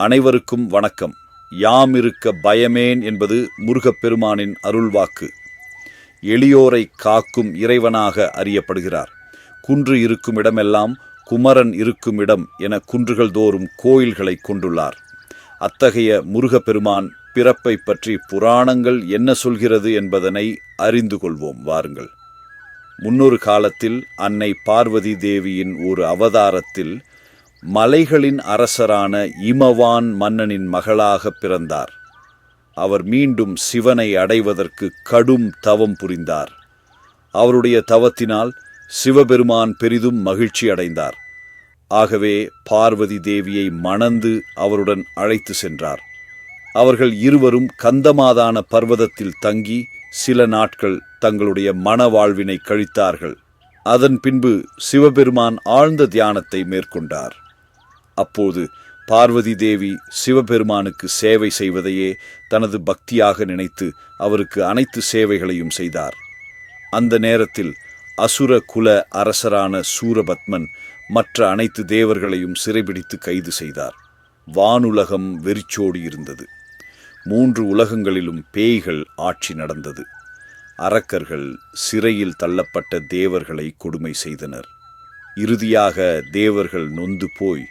அனைவருக்கும் வணக்கம். யாம் இருக்க பயமேன் என்பது முருகப்பெருமானின் அருள்வாக்கு. எளியோரை காக்கும் இறைவனாக அறியப்படுகிறார். குன்று இருக்கும் இடமெல்லாம் குமரன் இருக்கும் இடம் என குன்றுகள் தோறும் கோயில்களை கொண்டுள்ளார். அத்தகைய முருகப்பெருமான் பிறப்பை பற்றி புராணங்கள் என்ன சொல்கிறது என்பதனை அறிந்து கொள்வோம். வாருங்கள். முன்னொரு காலத்தில் அன்னை பார்வதி தேவியின் ஒரு அவதாரத்தில் மலைகளின் அரசரான இமவான் மன்னனின் மகளாக பிறந்தார். அவர் மீண்டும் சிவனை அடைவதற்கு கடும் தவம் புரிந்தார். அவருடைய தவத்தினால் சிவபெருமான் பெரிதும் மகிழ்ச்சி அடைந்தார். ஆகவே பார்வதி தேவியை மணந்து அவருடன் அழைத்து சென்றார். அவர்கள் இருவரும் கந்தமாதான பர்வதத்தில் தங்கி சில நாட்கள் தங்களுடைய மன வாழ்வினை கழித்தார்கள். அதன் பின்பு சிவபெருமான் ஆழ்ந்த தியானத்தை மேற்கொண்டார். அப்போது பார்வதி தேவி சிவபெருமானுக்கு சேவை செய்வதையே தனது பக்தியாக நினைத்து அவருக்கு அனைத்து சேவைகளையும் செய்தார். அந்த நேரத்தில் அசுர குல அரசரான சூரபத்மன் மற்ற அனைத்து தேவர்களையும் சிறைபிடித்து கைது செய்தார். வானுலகம் வெறிச்சோடி இருந்தது. மூன்று உலகங்களிலும் பேய்கள் ஆட்சி நடந்தது. அரக்கர்கள் சிறையில் தள்ளப்பட்ட தேவர்களை கொடுமை செய்தனர். இறுதியாக தேவர்கள் நொந்து போய்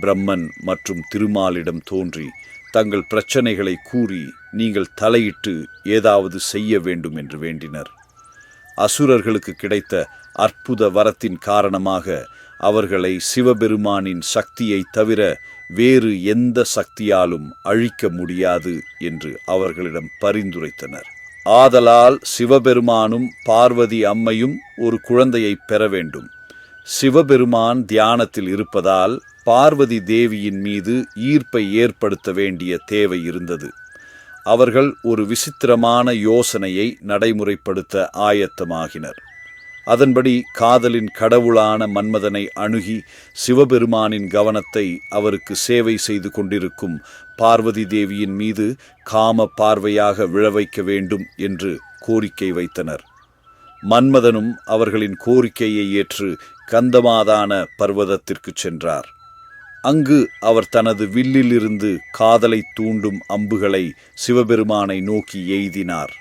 பிரம்மன் மற்றும் திருமாலிடம் தோன்றி தங்கள் பிரச்சனைகளை கூறி நீங்கள் தலையிட்டு ஏதாவது செய்ய வேண்டும் என்று வேண்டினர். அசுரர்களுக்கு கிடைத்த அற்புத வரத்தின் காரணமாக அவர்களை சிவபெருமானின் சக்தியை தவிர வேறு எந்த சக்தியாலும் அழிக்க முடியாது என்று அவர்களிடம் பரிந்துரைத்தனர். ஆதலால் சிவபெருமானும் பார்வதி அம்மையும் ஒரு குழந்தையை பெற வேண்டும். சிவபெருமான் தியானத்தில் இருப்பதால் பார்வதி தேவியின் மீது ஈர்ப்பை ஏற்படுத்த வேண்டிய தேவை இருந்தது. அவர்கள் ஒரு விசித்திரமான யோசனையை நடைமுறைப்படுத்த ஆயத்தமாகினர். அதன்படி காதலின் கடவுளான மன்மதனை அணுகி சிவபெருமானின் கவனத்தை அவருக்கு சேவை செய்து கொண்டிருக்கும் பார்வதி தேவியின் மீது காம பார்வையாக விழவைக்க வேண்டும் என்று கோரிக்கை வைத்தனர். மன்மதனும் அவர்களின் கோரிக்கையை ஏற்று கந்தமாதான பர்வதத்திற்கு சென்றார். அங்கு அவர் தனது வில்லிலிருந்து காதலை தூண்டும் அம்புகளை சிவபெருமானை நோக்கி எய்தினார்.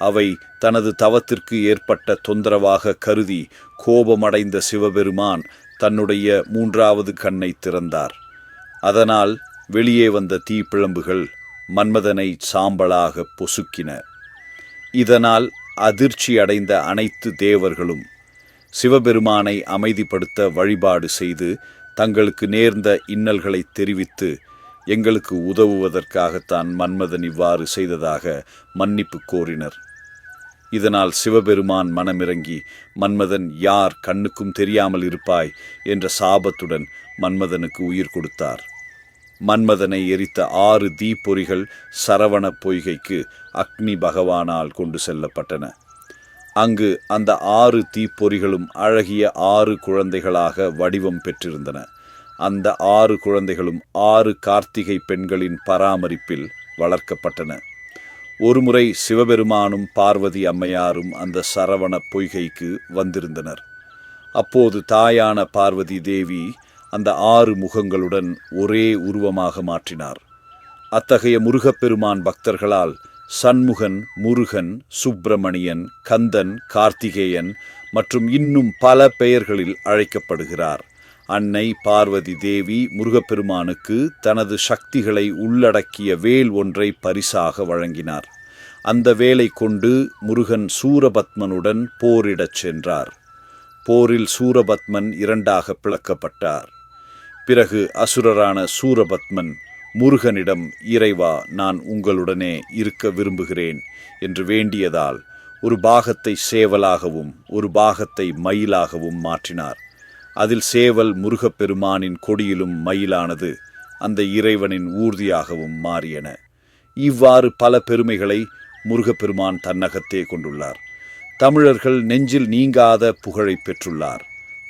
அவை தனது தவத்திற்கு ஏற்பட்ட தொந்தரவாக கருதி கோபமடைந்த சிவபெருமான் தன்னுடைய மூன்றாவது கண்ணை திறந்தார். அதனால் வெளியே வந்த தீப்பிழம்புகள் மன்மதனை சாம்பலாக பொசுக்கின. இதனால் அதிர்ச்சி அடைந்த அனைத்து தேவர்களும் சிவபெருமானை அமைதிப்படுத்த வழிபாடு செய்து தங்களுக்கு நேர்ந்த இன்னல்களை தெரிவித்து எங்களுக்கு உதவுவதற்காகத்தான் மன்மதன் இவ்வாறு செய்ததாக மன்னிப்பு கோரினர். இதனால் சிவபெருமான் மனமிறங்கி மன்மதன் யார் கண்ணுக்கும் தெரியாமல் இருப்பாய்? என்ற சாபத்துடன் மன்மதனுக்கு உயிர் கொடுத்தார். மன்மதனை எரித்த ஆறு தீப்பொறிகள் சரவண பொய்கைக்கு அக்னி பகவானால் கொண்டு செல்லப்பட்டன. அங்கு அந்த ஆறு தீப்பொறிகளும் அழகிய ஆறு குழந்தைகளாக வடிவம் பெற்றிருந்தன. அந்த ஆறு குழந்தைகளும் ஆறு கார்த்திகை பெண்களின் பராமரிப்பில் வளர்க்கப்பட்டன. ஒருமுறை சிவபெருமானும் பார்வதி அம்மையாரும் அந்த சரவண பொய்கைக்கு வந்திருந்தனர். அப்போது தாயான பார்வதி தேவி அந்த ஆறு முகங்களுடன் ஒரே உருவமாக மாற்றினார். அத்தகைய முருகப்பெருமான் பக்தர்களால் சண்முகன் முருகன் சுப்பிரமணியன் கந்தன் கார்த்திகேயன் மற்றும் இன்னும் பல பெயர்களில் அழைக்கப்படுகிறார். அன்னை பார்வதி தேவி முருகப்பெருமானுக்கு தனது சக்திகளை உள்ளடக்கிய வேல் ஒன்றை பரிசாக வழங்கினார். அந்த வேலை கொண்டு முருகன் சூரபத்மனுடன் போரிடச் சென்றார். போரில் சூரபத்மன் இரண்டாக பிளக்கப்பட்டார். பிறகு அசுரரான சூரபத்மன் முருகனிடம் இறைவா நான் உங்களுடனே இருக்க விரும்புகிறேன் என்று வேண்டியதால் ஒரு பாகத்தை சேவலாகவும் ஒரு பாகத்தை மயிலாகவும் மாற்றினார். அதில் சேவல் முருகப்பெருமானின் கொடியிலும் மயிலானது அந்த இறைவனின் ஊர்தியாகவும் மாறியன. இவ்வாறு பல பெருமைகளை முருகப்பெருமான் தன்னகத்தே கொண்டுள்ளார். தமிழர்கள் நெஞ்சில் நீங்காத புகழை பெற்றுள்ளார்.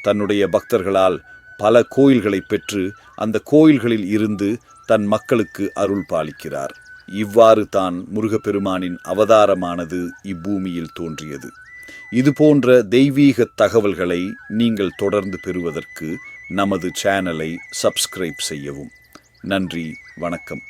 தன்னுடைய பக்தர்களால் பல கோயில்களை பெற்று அந்த கோயில்களில் இருந்து தன் மக்களுக்கு அருள் பாலிக்கிறார். இவ்வாறு தான் முருகப்பெருமானின் அவதாரமானது இப்பூமியில் தோன்றியது. இது போன்ற தெய்வீக தகவல்களை நீங்கள் தொடர்ந்து பெறுவதற்கு நமது சேனலை சப்ஸ்கிரைப் செய்யவும். நன்றி வணக்கம்.